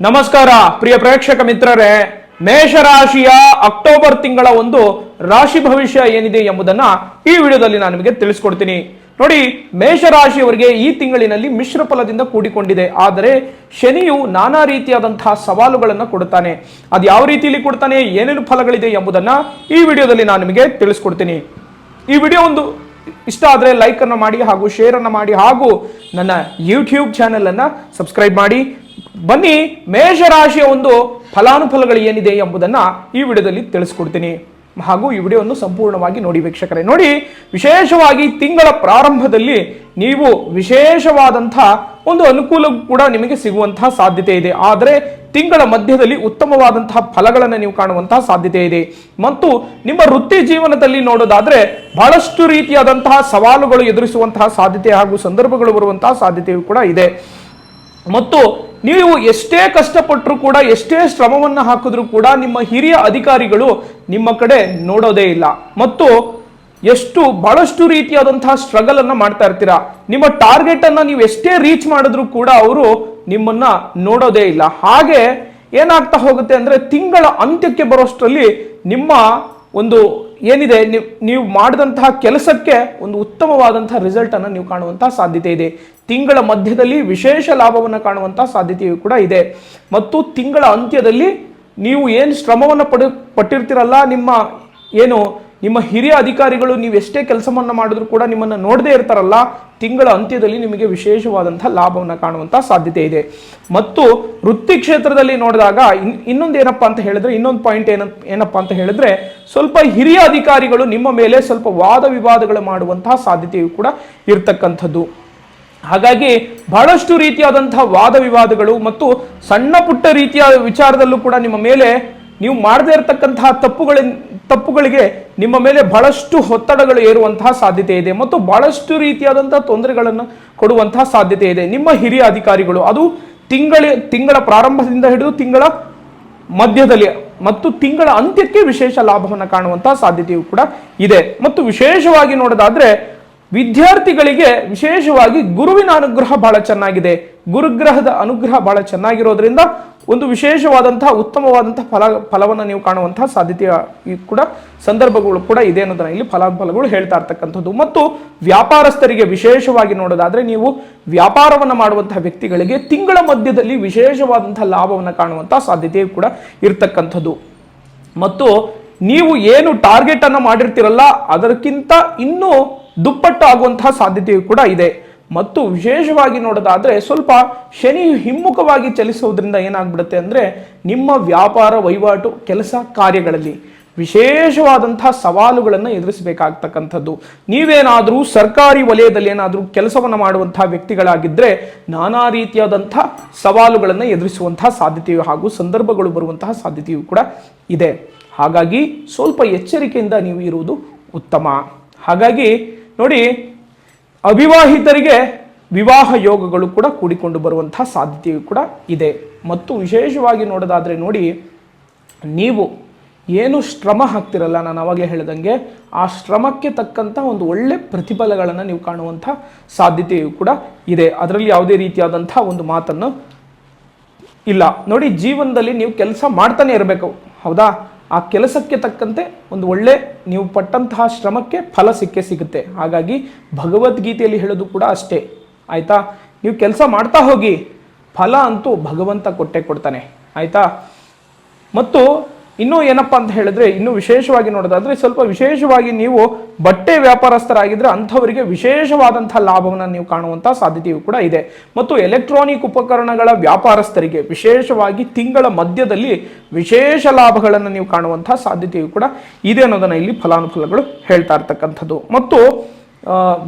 ನಮಸ್ಕಾರ, ಪ್ರಿಯ ಪ್ರೇಕ್ಷಕ ಮಿತ್ರರೇ. ಮೇಷರಾಶಿಯ ಅಕ್ಟೋಬರ್ ತಿಂಗಳ ಒಂದು ರಾಶಿ ಭವಿಷ್ಯ ಏನಿದೆ ಎಂಬುದನ್ನ ಈ ವಿಡಿಯೋದಲ್ಲಿ ನಾನು ನಿಮಗೆ ತಿಳಿಸ್ಕೊಡ್ತೀನಿ. ನೋಡಿ, ಮೇಷರಾಶಿಯವರಿಗೆ ಈ ತಿಂಗಳಿನಲ್ಲಿ ಮಿಶ್ರ ಫಲದಿಂದ ಕೂಡಿಕೊಂಡಿದೆ. ಆದರೆ ಶನಿಯು ನಾನಾ ರೀತಿಯಾದಂತಹ ಸವಾಲುಗಳನ್ನು ಕೊಡುತ್ತಾನೆ. ಅದು ಯಾವ ರೀತಿಯಲ್ಲಿ ಕೊಡ್ತಾನೆ, ಏನೇನು ಫಲಗಳಿದೆ ಎಂಬುದನ್ನ ಈ ವಿಡಿಯೋದಲ್ಲಿ ನಾನು ನಿಮಗೆ ತಿಳಿಸ್ಕೊಡ್ತೀನಿ. ಈ ವಿಡಿಯೋ ಒಂದು ಇಷ್ಟ ಆದರೆ ಲೈಕ್ ಅನ್ನು ಮಾಡಿ ಹಾಗೂ ಶೇರ್ ಅನ್ನು ಮಾಡಿ ಹಾಗೂ ನನ್ನ ಯೂಟ್ಯೂಬ್ ಚಾನೆಲ್ ಅನ್ನ ಸಬ್ಸ್ಕ್ರೈಬ್ ಮಾಡಿ. ಬನ್ನಿ, ಮೇಷರಾಶಿಯ ಒಂದು ಫಲಾನುಫಲಗಳು ಏನಿದೆ ಎಂಬುದನ್ನು ಈ ವಿಡಿಯೋದಲ್ಲಿ ತಿಳಿಸ್ಕೊಡ್ತೀನಿ. ಹಾಗೂ ಈ ವಿಡಿಯೋವನ್ನು ಸಂಪೂರ್ಣವಾಗಿ ನೋಡಿ ವೀಕ್ಷಕರೇ. ನೋಡಿ, ವಿಶೇಷವಾಗಿ ತಿಂಗಳ ಪ್ರಾರಂಭದಲ್ಲಿ ನೀವು ವಿಶೇಷವಾದಂಥ ಒಂದು ಅನುಕೂಲ ಕೂಡ ನಿಮಗೆ ಸಿಗುವಂತಹ ಸಾಧ್ಯತೆ ಇದೆ. ಆದರೆ, ತಿಂಗಳ ಮಧ್ಯದಲ್ಲಿ ಉತ್ತಮವಾದಂತಹ ಫಲಗಳನ್ನು ನೀವು ಕಾಣುವಂತಹ ಸಾಧ್ಯತೆ ಇದೆ. ಮತ್ತು ನಿಮ್ಮ ವೃತ್ತಿ ಜೀವನದಲ್ಲಿ ನೋಡೋದಾದರೆ, ಬಹಳಷ್ಟು ರೀತಿಯಾದಂತಹ ಸವಾಲುಗಳು ಎದುರಿಸುವಂತಹ ಸಾಧ್ಯತೆ ಹಾಗೂ ಸಂದರ್ಭಗಳು ಬರುವಂತಹ ಸಾಧ್ಯತೆಯು ಕೂಡ ಇದೆ. ಮತ್ತು ನೀವು ಎಷ್ಟೇ ಕಷ್ಟಪಟ್ಟರೂ ಕೂಡ, ಎಷ್ಟೇ ಶ್ರಮವನ್ನು ಹಾಕಿದ್ರೂ ಕೂಡ ನಿಮ್ಮ ಹಿರಿಯ ಅಧಿಕಾರಿಗಳು ನಿಮ್ಮ ಕಡೆ ನೋಡೋದೇ ಇಲ್ಲ. ಮತ್ತು ಎಷ್ಟು ಬಹಳಷ್ಟು ರೀತಿಯಾದಂತಹ ಸ್ಟ್ರಗಲ್ ಅನ್ನ ಮಾಡ್ತಾ ಇರ್ತೀರಾ. ನಿಮ್ಮ ಟಾರ್ಗೆಟ್ ಅನ್ನ ನೀವು ಎಷ್ಟೇ ರೀಚ್ ಮಾಡಿದ್ರು ಕೂಡ ಅವರು ನಿಮ್ಮನ್ನ ನೋಡೋದೇ ಇಲ್ಲ. ಹಾಗೆ ಏನಾಗ್ತಾ ಹೋಗುತ್ತೆ ಅಂದ್ರೆ ತಿಂಗಳ ಅಂತ್ಯಕ್ಕೆ ಬರೋಷ್ಟರಲ್ಲಿ ನಿಮ್ಮ ಒಂದು ಏನಿದೆ, ನೀವು ನೀವು ಮಾಡಿದಂತಹ ಕೆಲಸಕ್ಕೆ ಒಂದು ಉತ್ತಮವಾದಂತಹ ರಿಸಲ್ಟನ್ನು ನೀವು ಕಾಣುವಂತಹ ಸಾಧ್ಯತೆ ಇದೆ. ತಿಂಗಳ ಮಧ್ಯದಲ್ಲಿ ವಿಶೇಷ ಲಾಭವನ್ನು ಕಾಣುವಂತಹ ಸಾಧ್ಯತೆಯು ಕೂಡ ಇದೆ. ಮತ್ತು ತಿಂಗಳ ಅಂತ್ಯದಲ್ಲಿ ನೀವು ಏನು ಶ್ರಮವನ್ನು ಪಡ, ಪಟ್ಟಿರ್ತೀರಲ್ಲ, ನಿಮ್ಮ ಏನು ನಿಮ್ಮ ಹಿರಿಯ ಅಧಿಕಾರಿಗಳು ನೀವು ಎಷ್ಟೇ ಕೆಲಸವನ್ನು ಮಾಡಿದ್ರು ಕೂಡ ನಿಮ್ಮನ್ನು ನೋಡದೇ ಇರ್ತಾರಲ್ಲ, ತಿಂಗಳ ಅಂತ್ಯದಲ್ಲಿ ನಿಮಗೆ ವಿಶೇಷವಾದಂತಹ ಲಾಭವನ್ನು ಕಾಣುವಂತಹ ಸಾಧ್ಯತೆ ಇದೆ. ಮತ್ತು ವೃತ್ತಿ ಕ್ಷೇತ್ರದಲ್ಲಿ ನೋಡಿದಾಗ ಇನ್, ಇನ್ನೊಂದು ಏನಪ್ಪ ಅಂತ ಹೇಳಿದ್ರೆ, ಇನ್ನೊಂದು ಪಾಯಿಂಟ್ ಏನ, ಏನಪ್ಪಾ ಅಂತ ಹೇಳಿದ್ರೆ, ಸ್ವಲ್ಪ ಹಿರಿಯ ಅಧಿಕಾರಿಗಳು ನಿಮ್ಮ ಮೇಲೆ ಸ್ವಲ್ಪ ವಾದ ವಿವಾದಗಳು ಮಾಡುವಂತಹ ಸಾಧ್ಯತೆಯು ಕೂಡ ಇರ್ತಕ್ಕಂಥದ್ದು. ಹಾಗಾಗಿ ಬಹಳಷ್ಟು ರೀತಿಯಾದಂತಹ ವಾದ ವಿವಾದಗಳು ಮತ್ತು ಸಣ್ಣ ಪುಟ್ಟ ರೀತಿಯ ವಿಚಾರದಲ್ಲೂ ಕೂಡ ನಿಮ್ಮ ಮೇಲೆ ನೀವು ಮಾಡದೇ ಇರತಕ್ಕಂತಹ ತಪ್ಪುಗಳ ತಪ್ಪುಗಳಿಗೆ ನಿಮ್ಮ ಮೇಲೆ ಬಹಳಷ್ಟು ಒತ್ತಡಗಳು ಏರುವಂತಹ ಸಾಧ್ಯತೆ ಇದೆ ಮತ್ತು ಬಹಳಷ್ಟು ರೀತಿಯಾದಂತಹ ತೊಂದರೆಗಳನ್ನು ಕೊಡುವಂತಹ ಸಾಧ್ಯತೆ ಇದೆ. ನಿಮ್ಮ ಹಿರಿಯ ಅಧಿಕಾರಿಗಳು, ಅದು ತಿಂಗಳ ತಿಂಗಳ ಪ್ರಾರಂಭದಿಂದ ಹಿಡಿದು ತಿಂಗಳ ಮಧ್ಯದಲ್ಲಿ ಮತ್ತು ತಿಂಗಳ ಅಂತ್ಯಕ್ಕೆ ವಿಶೇಷ ಲಾಭವನ್ನು ಕಾಣುವಂತಹ ಸಾಧ್ಯತೆಯು ಕೂಡ ಇದೆ. ಮತ್ತು ವಿಶೇಷವಾಗಿ ನೋಡೋದಾದ್ರೆ, ವಿದ್ಯಾರ್ಥಿಗಳಿಗೆ ವಿಶೇಷವಾಗಿ ಗುರುವಿನ ಅನುಗ್ರಹ ಬಹಳ ಚೆನ್ನಾಗಿದೆ. ಗುರುಗ್ರಹದ ಅನುಗ್ರಹ ಬಹಳ ಚೆನ್ನಾಗಿರೋದ್ರಿಂದ ಒಂದು ವಿಶೇಷವಾದಂತಹ ಉತ್ತಮವಾದಂತಹ ಫಲ, ಫಲವನ್ನು ನೀವು ಕಾಣುವಂತಹ ಸಾಧ್ಯತೆಯ ಕೂಡ ಸಂದರ್ಭಗಳು ಕೂಡ ಇದೆ ಅನ್ನೋದನ್ನ ಇಲ್ಲಿ ಫಲಾಫಲಗಳು ಹೇಳ್ತಾ ಇರ್ತಕ್ಕಂಥದ್ದು. ಮತ್ತು ವ್ಯಾಪಾರಸ್ಥರಿಗೆ ವಿಶೇಷವಾಗಿ ನೋಡೋದಾದ್ರೆ ನೀವು ವ್ಯಾಪಾರವನ್ನು ಮಾಡುವಂತಹ ವ್ಯಕ್ತಿಗಳಿಗೆ ತಿಂಗಳ ಮಧ್ಯದಲ್ಲಿ ವಿಶೇಷವಾದಂತಹ ಲಾಭವನ್ನು ಕಾಣುವಂತಹ ಸಾಧ್ಯತೆಯು ಕೂಡ ಇರ್ತಕ್ಕಂಥದ್ದು. ಮತ್ತು ನೀವು ಏನು ಟಾರ್ಗೆಟ್ ಅನ್ನು ಮಾಡಿರ್ತೀರಲ್ಲ, ಅದಕ್ಕಿಂತ ಇನ್ನೂ ದುಪ್ಪಟ್ಟು ಆಗುವಂತಹ ಸಾಧ್ಯತೆಯು ಕೂಡ ಇದೆ. ಮತ್ತು ವಿಶೇಷವಾಗಿ ನೋಡೋದಾದ್ರೆ ಸ್ವಲ್ಪ ಶನಿ ಹಿಮ್ಮುಖವಾಗಿ ಚಲಿಸೋದ್ರಿಂದ ಏನಾಗ್ಬಿಡುತ್ತೆ ಅಂದ್ರೆ ನಿಮ್ಮ ವ್ಯಾಪಾರ ವಹಿವಾಟು, ಕೆಲಸ ಕಾರ್ಯಗಳಲ್ಲಿ ವಿಶೇಷವಾದಂತಹ ಸವಾಲುಗಳನ್ನು ಎದುರಿಸಬೇಕಾಗ್ತಕ್ಕಂಥದ್ದು. ನೀವೇನಾದರೂ ಸರ್ಕಾರಿ ವಲಯದಲ್ಲಿ ಏನಾದರೂ ಕೆಲಸವನ್ನು ಮಾಡುವಂತಹ ವ್ಯಕ್ತಿಗಳಾಗಿದ್ದರೆ ನಾನಾ ರೀತಿಯಾದಂಥ ಸವಾಲುಗಳನ್ನು ಎದುರಿಸುವಂತಹ ಸಾಧ್ಯತೆಯು ಹಾಗೂ ಸಂದರ್ಭಗಳು ಬರುವಂತಹ ಸಾಧ್ಯತೆಯು ಕೂಡ ಇದೆ. ಹಾಗಾಗಿ ಸ್ವಲ್ಪ ಎಚ್ಚರಿಕೆಯಿಂದ ನೀವು ಇರುವುದು ಉತ್ತಮ. ಹಾಗಾಗಿ ನೋಡಿ ಅವಿವಾಹಿತರಿಗೆ ವಿವಾಹ ಯೋಗಗಳು ಕೂಡ ಕೂಡಿಕೊಂಡು ಬರುವಂತಹ ಸಾಧ್ಯತೆಯು ಕೂಡ ಇದೆ. ಮತ್ತು ವಿಶೇಷವಾಗಿ ನೋಡೋದಾದ್ರೆ ನೋಡಿ, ನೀವು ಏನು ಶ್ರಮ ಹಾಕ್ತಿರಲ್ಲ, ನಾನು ಅವಾಗಲೇ ಹೇಳಿದಂಗೆ, ಆ ಶ್ರಮಕ್ಕೆ ತಕ್ಕಂಥ ಒಂದು ಒಳ್ಳೆ ಪ್ರತಿಫಲಗಳನ್ನು ನೀವು ಕಾಣುವಂಥ ಸಾಧ್ಯತೆಯು ಕೂಡ ಇದೆ. ಅದರಲ್ಲಿ ಯಾವುದೇ ರೀತಿಯಾದಂಥ ಒಂದು ಮಾತನ್ನು ಇಲ್ಲ. ನೋಡಿ, ಜೀವನದಲ್ಲಿ ನೀವು ಕೆಲಸ ಮಾಡ್ತಾನೆ ಇರಬೇಕು. ಹೌದಾ? ಆ ಕೆಲಸಕ್ಕೆ ತಕ್ಕಂತೆ ಒಂದು ಒಳ್ಳೆ ನೀವು ಪಟ್ಟಂತಹ ಶ್ರಮಕ್ಕೆ ಫಲ ಸಿಕ್ಕೇ ಸಿಗುತ್ತೆ. ಹಾಗಾಗಿ ಭಗವದ್ಗೀತೆಯಲ್ಲಿ ಹೇಳೋದು ಕೂಡ ಅಷ್ಟೇ. ಆಯಿತಾ? ನೀವು ಕೆಲಸ ಮಾಡ್ತಾ ಹೋಗಿ, ಫಲ ಅಂತೂ ಭಗವಂತ ಕೊಟ್ಟೆ ಕೊಡ್ತಾನೆ. ಆಯಿತಾ? ಮತ್ತು ಇನ್ನೂ ಏನಪ್ಪಾ ಅಂತ ಹೇಳಿದ್ರೆ, ಇನ್ನು ವಿಶೇಷವಾಗಿ ನೋಡೋದಾದ್ರೆ, ಸ್ವಲ್ಪ ವಿಶೇಷವಾಗಿ ನೀವು ಬಟ್ಟೆ ವ್ಯಾಪಾರಸ್ಥರಾಗಿದ್ರೆ ಅಂಥವರಿಗೆ ವಿಶೇಷವಾದಂತಹ ಲಾಭವನ್ನು ನೀವು ಕಾಣುವಂತಹ ಸಾಧ್ಯತೆಯು ಕೂಡ ಇದೆ. ಮತ್ತು ಎಲೆಕ್ಟ್ರಾನಿಕ್ ಉಪಕರಣಗಳ ವ್ಯಾಪಾರಸ್ಥರಿಗೆ ವಿಶೇಷವಾಗಿ ತಿಂಗಳ ಮಧ್ಯದಲ್ಲಿ ವಿಶೇಷ ಲಾಭಗಳನ್ನು ನೀವು ಕಾಣುವಂತಹ ಸಾಧ್ಯತೆಯು ಕೂಡ ಇದೆ ಅನ್ನೋದನ್ನ ಇಲ್ಲಿ ಫಲಾನುಫಲಗಳು ಹೇಳ್ತಾ ಇರ್ತಕ್ಕಂಥದ್ದು. ಮತ್ತು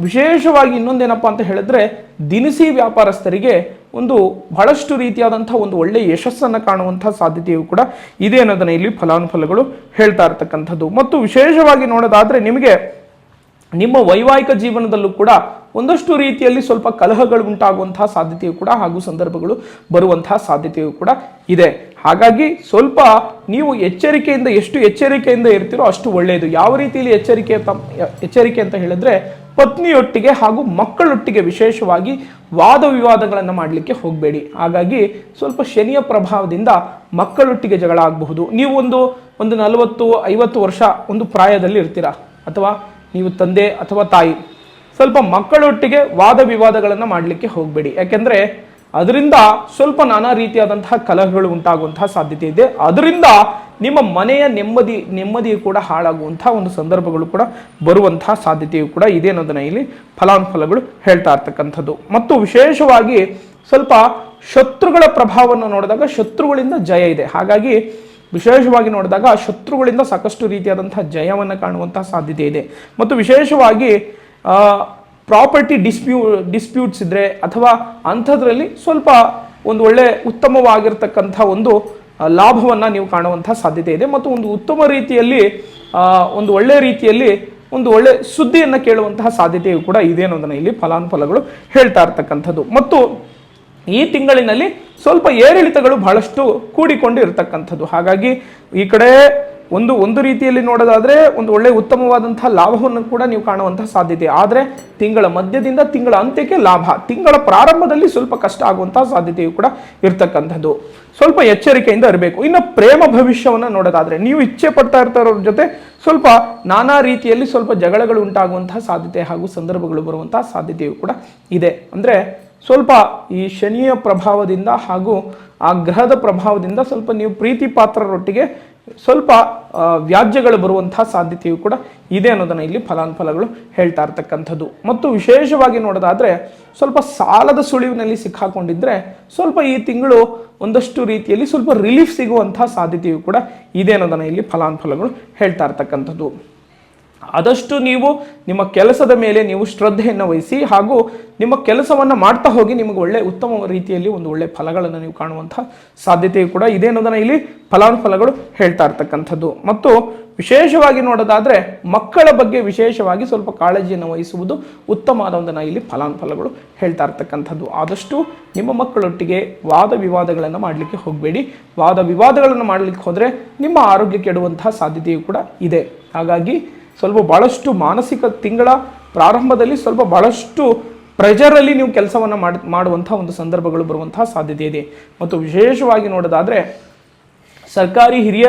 ವಿಶೇಷವಾಗಿ ಇನ್ನೊಂದೇನಪ್ಪ ಅಂತ ಹೇಳಿದ್ರೆ ದಿನಸಿ ವ್ಯಾಪಾರಸ್ಥರಿಗೆ ಒಂದು ಬಹಳಷ್ಟು ರೀತಿಯಾದಂಥ ಒಂದು ಒಳ್ಳೆಯ ಯಶಸ್ಸನ್ನು ಕಾಣುವಂಥ ಸಾಧ್ಯತೆಯು ಕೂಡ ಇದೆ ಅನ್ನೋದನ್ನ ಇಲ್ಲಿ ಫಲಾನುಫಲಗಳು ಹೇಳ್ತಾ ಇರ್ತಕ್ಕಂಥದ್ದು. ಮತ್ತು ವಿಶೇಷವಾಗಿ ನೋಡೋದಾದ್ರೆ ನಿಮಗೆ ನಿಮ್ಮ ವೈವಾಹಿಕ ಜೀವನದಲ್ಲೂ ಕೂಡ ಒಂದಷ್ಟು ರೀತಿಯಲ್ಲಿ ಸ್ವಲ್ಪ ಕಲಹಗಳು ಉಂಟಾಗುವಂತಹ ಸಾಧ್ಯತೆಯು ಕೂಡ ಹಾಗೂ ಸಂದರ್ಭಗಳು ಬರುವಂತಹ ಸಾಧ್ಯತೆಯು ಕೂಡ ಇದೆ. ಹಾಗಾಗಿ ಸ್ವಲ್ಪ ನೀವು ಎಚ್ಚರಿಕೆಯಿಂದ, ಎಷ್ಟು ಎಚ್ಚರಿಕೆಯಿಂದ ಇರ್ತೀರೋ ಅಷ್ಟು ಒಳ್ಳೆಯದು. ಯಾವ ರೀತಿಯಲ್ಲಿ ಎಚ್ಚರಿಕೆ ಎಚ್ಚರಿಕೆ ಅಂತ ಹೇಳಿದ್ರೆ ಪತ್ನಿಯೊಟ್ಟಿಗೆ ಹಾಗೂ ಮಕ್ಕಳೊಟ್ಟಿಗೆ ವಿಶೇಷವಾಗಿ ವಾದ ವಿವಾದಗಳನ್ನು ಮಾಡಲಿಕ್ಕೆ ಹೋಗಬೇಡಿ. ಹಾಗಾಗಿ ಸ್ವಲ್ಪ ಶನಿಯ ಪ್ರಭಾವದಿಂದ ಮಕ್ಕಳೊಟ್ಟಿಗೆ ಜಗಳ ಆಗಬಹುದು. ನೀವು ಒಂದು ಒಂದು ನಲವತ್ತು, ಐವತ್ತು ವರ್ಷ ಒಂದು ಪ್ರಾಯದಲ್ಲಿ ಇರ್ತೀರಾ? ಅಥವಾ ನೀವು ತಂದೆ ಅಥವಾ ತಾಯಿ. ಸ್ವಲ್ಪ ಮಕ್ಕಳೊಟ್ಟಿಗೆ ವಾದ ವಿವಾದಗಳನ್ನು ಮಾಡಲಿಕ್ಕೆ ಹೋಗಬೇಡಿ. ಯಾಕೆಂದ್ರೆ ಅದರಿಂದ ಸ್ವಲ್ಪ ನಾನಾ ರೀತಿಯಾದಂತಹ ಕಲಹಗಳು ಉಂಟಾಗುವಂತಹ ಸಾಧ್ಯತೆ ಇದೆ. ಅದರಿಂದ ನಿಮ್ಮ ಮನೆಯ ನೆಮ್ಮದಿ ನೆಮ್ಮದಿ ಕೂಡ ಹಾಳಾಗುವಂತಹ ಒಂದು ಸಂದರ್ಭಗಳು ಕೂಡ ಬರುವಂತಹ ಸಾಧ್ಯತೆಯು ಕೂಡ ಇದೆ ಅನ್ನೋದನ್ನ ಇಲ್ಲಿ ಫಲಾನುಫಲಗಳು ಹೇಳ್ತಾ ಇರ್ತಕ್ಕಂಥದ್ದು. ಮತ್ತು ವಿಶೇಷವಾಗಿ ಸ್ವಲ್ಪ ಶತ್ರುಗಳ ಪ್ರಭಾವವನ್ನು ನೋಡಿದಾಗ ಶತ್ರುಗಳಿಂದ ಜಯ ಇದೆ. ಹಾಗಾಗಿ ವಿಶೇಷವಾಗಿ ನೋಡಿದಾಗ ಶತ್ರುಗಳಿಂದ ಸಾಕಷ್ಟು ರೀತಿಯಾದಂತಹ ಜಯವನ್ನು ಕಾಣುವಂತಹ ಸಾಧ್ಯತೆ ಇದೆ. ಮತ್ತು ವಿಶೇಷವಾಗಿ ಪ್ರಾಪರ್ಟಿ ಡಿಸ್ಪ್ಯೂ, ಡಿಸ್ಪ್ಯೂಟ್ಸ್ ಇದ್ದರೆ ಅಥವಾ ಅಂಥದ್ರಲ್ಲಿ ಸ್ವಲ್ಪ ಒಂದು ಒಳ್ಳೆ ಉತ್ತಮವಾಗಿರ್ತಕ್ಕಂಥ ಒಂದು ಲಾಭವನ್ನು ನೀವು ಕಾಣುವಂಥ ಸಾಧ್ಯತೆ ಇದೆ. ಮತ್ತು ಒಂದು ಉತ್ತಮ ರೀತಿಯಲ್ಲಿ ಒಂದು ಒಳ್ಳೆ ರೀತಿಯಲ್ಲಿ ಒಂದು ಒಳ್ಳೆ ಸುದ್ದಿಯನ್ನು ಕೇಳುವಂತಹ ಸಾಧ್ಯತೆಯು ಕೂಡ ಇದೆ ಅನ್ನೋದನ್ನು ಇಲ್ಲಿ ಫಲಾನುಫಲಗಳು ಹೇಳ್ತಾ ಇರ್ತಕ್ಕಂಥದ್ದು. ಮತ್ತು ಈ ತಿಂಗಳಿನಲ್ಲಿ ಸ್ವಲ್ಪ ಏರಿಳಿತಗಳು ಬಹಳಷ್ಟು ಕೂಡಿಕೊಂಡು ಇರತಕ್ಕಂಥದ್ದು ಹಾಗಾಗಿ ಈ ಕಡೆ ಒಂದು ಒಂದು ರೀತಿಯಲ್ಲಿ ನೋಡೋದಾದ್ರೆ ಒಂದು ಒಳ್ಳೆ ಉತ್ತಮವಾದಂಥ ಲಾಭವನ್ನು ಕೂಡ ನೀವು ಕಾಣುವಂತಹ ಸಾಧ್ಯತೆ. ಆದರೆ ತಿಂಗಳ ಮಧ್ಯದಿಂದ ತಿಂಗಳ ಅಂತ್ಯಕ್ಕೆ ಲಾಭ, ತಿಂಗಳ ಪ್ರಾರಂಭದಲ್ಲಿ ಸ್ವಲ್ಪ ಕಷ್ಟ ಆಗುವಂತಹ ಸಾಧ್ಯತೆಯು ಕೂಡ ಇರ್ತಕ್ಕಂಥದ್ದು. ಸ್ವಲ್ಪ ಎಚ್ಚರಿಕೆಯಿಂದ ಇರಬೇಕು. ಇನ್ನು ಪ್ರೇಮ ಭವಿಷ್ಯವನ್ನು ನೋಡೋದಾದ್ರೆ ನೀವು ಇಚ್ಛೆ ಪಡ್ತಾ ಇರ್ತಾರೋರ ಜೊತೆ ಸ್ವಲ್ಪ ನಾನಾ ರೀತಿಯಲ್ಲಿ ಸ್ವಲ್ಪ ಜಗಳಗಳು ಉಂಟಾಗುವಂತಹ ಸಾಧ್ಯತೆ ಹಾಗೂ ಸಂದರ್ಭಗಳು ಬರುವಂತಹ ಸಾಧ್ಯತೆಯು ಕೂಡ ಇದೆ. ಅಂದ್ರೆ ಸ್ವಲ್ಪ ಈ ಶನಿಯ ಪ್ರಭಾವದಿಂದ ಹಾಗೂ ಆ ಗ್ರಹದ ಪ್ರಭಾವದಿಂದ ಸ್ವಲ್ಪ ನೀವು ಪ್ರೀತಿ ಪಾತ್ರರೊಟ್ಟಿಗೆ ಸ್ವಲ್ಪ ವ್ಯಾಜ್ಯಗಳು ಬರುವಂತಹ ಸಾಧ್ಯತೆಯು ಕೂಡ ಇದೆ ಅನ್ನೋದನ್ನ ಇಲ್ಲಿ ಫಲಾನುಫಲಗಳು ಹೇಳ್ತಾ ಇರ್ತಕ್ಕಂಥದ್ದು. ಮತ್ತು ವಿಶೇಷವಾಗಿ ನೋಡೋದಾದ್ರೆ, ಸ್ವಲ್ಪ ಸಾಲದ ಸುಳಿವಿನಲ್ಲಿ ಸಿಕ್ಕಾಕೊಂಡಿದ್ರೆ, ಸ್ವಲ್ಪ ಈ ತಿಂಗಳು ಒಂದಷ್ಟು ರೀತಿಯಲ್ಲಿ ಸ್ವಲ್ಪ ರಿಲೀಫ್ ಸಿಗುವಂತಹ ಸಾಧ್ಯತೆಯು ಕೂಡ ಇದೆ ಅನ್ನೋದನ್ನ ಇಲ್ಲಿ ಫಲಾನುಫಲಗಳು ಹೇಳ್ತಾ ಇರ್ತಕ್ಕಂಥದ್ದು. ಆದಷ್ಟು ನೀವು ನಿಮ್ಮ ಕೆಲಸದ ಮೇಲೆ ನೀವು ಶ್ರದ್ಧೆಯನ್ನು ವಹಿಸಿ ಹಾಗೂ ನಿಮ್ಮ ಕೆಲಸವನ್ನು ಮಾಡ್ತಾ ಹೋಗಿ ನಿಮಗೆ ಒಳ್ಳೆ ಉತ್ತಮ ರೀತಿಯಲ್ಲಿ ಒಂದು ಒಳ್ಳೆ ಫಲಗಳನ್ನು ನೀವು ಕಾಣುವಂತಹ ಸಾಧ್ಯತೆಯು ಕೂಡ ಇದೆ ಅನ್ನೋದನ್ನು ಇಲ್ಲಿ ಫಲಾನುಫಲಗಳು ಹೇಳ್ತಾ ಇರ್ತಕ್ಕಂಥದ್ದು. ಮತ್ತು ವಿಶೇಷವಾಗಿ ನೋಡೋದಾದ್ರೆ ಮಕ್ಕಳ ಬಗ್ಗೆ ವಿಶೇಷವಾಗಿ ಸ್ವಲ್ಪ ಕಾಳಜಿಯನ್ನು ವಹಿಸುವುದು ಉತ್ತಮವಾದ ಒಂದನ್ನು ಇಲ್ಲಿ ಫಲಾನುಫಲಗಳು ಹೇಳ್ತಾ ಇರ್ತಕ್ಕಂಥದ್ದು. ಆದಷ್ಟು ನಿಮ್ಮ ಮಕ್ಕಳೊಟ್ಟಿಗೆ ವಾದ ವಿವಾದಗಳನ್ನು ಮಾಡಲಿಕ್ಕೆ ಹೋಗಬೇಡಿ. ವಾದ ವಿವಾದಗಳನ್ನು ಮಾಡಲಿಕ್ಕೆ ಹೋದರೆ ನಿಮ್ಮ ಆರೋಗ್ಯ ಕೆಡುವಂತಹ ಸಾಧ್ಯತೆಯು ಕೂಡ ಇದೆ. ಹಾಗಾಗಿ ಸ್ವಲ್ಪ ಭಾಳಷ್ಟು ಮಾನಸಿಕ ತಿಂಗಳ ಪ್ರಾರಂಭದಲ್ಲಿ ಸ್ವಲ್ಪ ಭಾಳಷ್ಟು ಪ್ರೆಜರಲ್ಲಿ ನೀವು ಕೆಲಸವನ್ನು ಮಾಡಿ ಮಾಡುವಂಥ ಒಂದು ಸಂದರ್ಭಗಳು ಬರುವಂತಹ ಸಾಧ್ಯತೆ ಇದೆ. ಮತ್ತು ವಿಶೇಷವಾಗಿ ನೋಡೋದಾದರೆ ಸರ್ಕಾರಿ ಹಿರಿಯ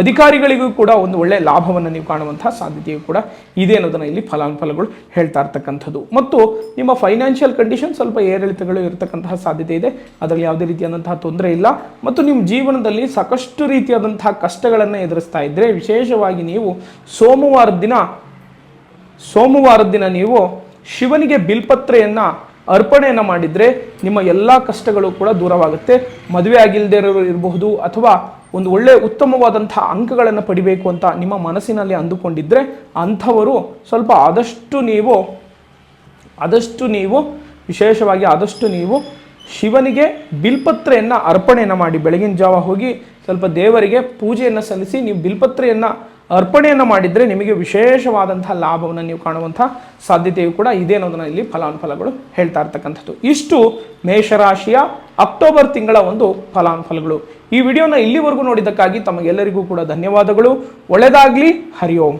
ಅಧಿಕಾರಿಗಳಿಗೂ ಕೂಡ ಒಂದು ಒಳ್ಳೆಯ ಲಾಭವನ್ನು ನೀವು ಕಾಣುವಂತಹ ಸಾಧ್ಯತೆಯು ಕೂಡ ಇದೆ ಅನ್ನೋದನ್ನು ಇಲ್ಲಿ ಫಲಾನುಫಲಗಳು ಹೇಳ್ತಾ ಇರ್ತಕ್ಕಂಥದ್ದು. ಮತ್ತು ನಿಮ್ಮ ಫೈನಾನ್ಷಿಯಲ್ ಕಂಡೀಷನ್ ಸ್ವಲ್ಪ ಏರಿಳಿತಗಳು ಇರತಕ್ಕಂತಹ ಸಾಧ್ಯತೆ ಇದೆ. ಅದರಲ್ಲಿ ಯಾವುದೇ ರೀತಿಯಾದಂತಹ ತೊಂದರೆ ಇಲ್ಲ. ಮತ್ತು ನಿಮ್ಮ ಜೀವನದಲ್ಲಿ ಸಾಕಷ್ಟು ರೀತಿಯಾದಂತಹ ಕಷ್ಟಗಳನ್ನು ಎದುರಿಸ್ತಾ ಇದ್ದರೆ ವಿಶೇಷವಾಗಿ ನೀವು ಸೋಮವಾರದ ದಿನ ಸೋಮವಾರದ ದಿನ ನೀವು ಶಿವನಿಗೆ ಬಿಲ್ಪತ್ರೆಯನ್ನು ಅರ್ಪಣೆಯನ್ನು ಮಾಡಿದರೆ ನಿಮ್ಮ ಎಲ್ಲ ಕಷ್ಟಗಳು ಕೂಡ ದೂರವಾಗುತ್ತೆ. ಮದುವೆ ಆಗಿಲ್ಲದೆ ಇರಬಹುದು ಅಥವಾ ಒಂದು ಒಳ್ಳೆ ಉತ್ತಮವಾದಂಥ ಅಂಕಗಳನ್ನು ಪಡಿಬೇಕು ಅಂತ ನಿಮ್ಮ ಮನಸ್ಸಿನಲ್ಲಿ ಅಂದುಕೊಂಡಿದ್ದರೆ ಅಂಥವರು ಸ್ವಲ್ಪ ಆದಷ್ಟು ನೀವು ಆದಷ್ಟು ನೀವು, ವಿಶೇಷವಾಗಿ ಆದಷ್ಟು ನೀವು ಶಿವನಿಗೆ ಬಿಲ್ಪತ್ರೆಯನ್ನು ಅರ್ಪಣೆಯನ್ನು ಮಾಡಿ. ಬೆಳಗಿನ ಜಾವ ಹೋಗಿ ಸ್ವಲ್ಪ ದೇವರಿಗೆ ಪೂಜೆಯನ್ನು ಸಲ್ಲಿಸಿ ನೀವು ಬಿಲ್ಪತ್ರೆಯನ್ನು ಅರ್ಪಣೆಯನ್ನು ಮಾಡಿದರೆ ನಿಮಗೆ ವಿಶೇಷವಾದಂಥ ಲಾಭವನ್ನು ನೀವು ಕಾಣುವಂಥ ಸಾಧ್ಯತೆಯು ಕೂಡ ಇದೆ ಅನ್ನೋದನ್ನು ಇಲ್ಲಿ ಫಲಾನುಫಲಗಳು ಹೇಳ್ತಾ ಇರ್ತಕ್ಕಂಥದ್ದು. ಇಷ್ಟು ಮೇಷರಾಶಿಯ ಅಕ್ಟೋಬರ್ ತಿಂಗಳ ಒಂದು ಫಲಾನುಫಲಗಳು. ಈ ವಿಡಿಯೋನ ಇಲ್ಲಿವರೆಗೂ ನೋಡಿದ್ದಕ್ಕಾಗಿ ತಮಗೆಲ್ಲರಿಗೂ ಕೂಡ ಧನ್ಯವಾದಗಳು. ಒಳ್ಳೆಯದಾಗಲಿ ಹರಿ ಓಂ.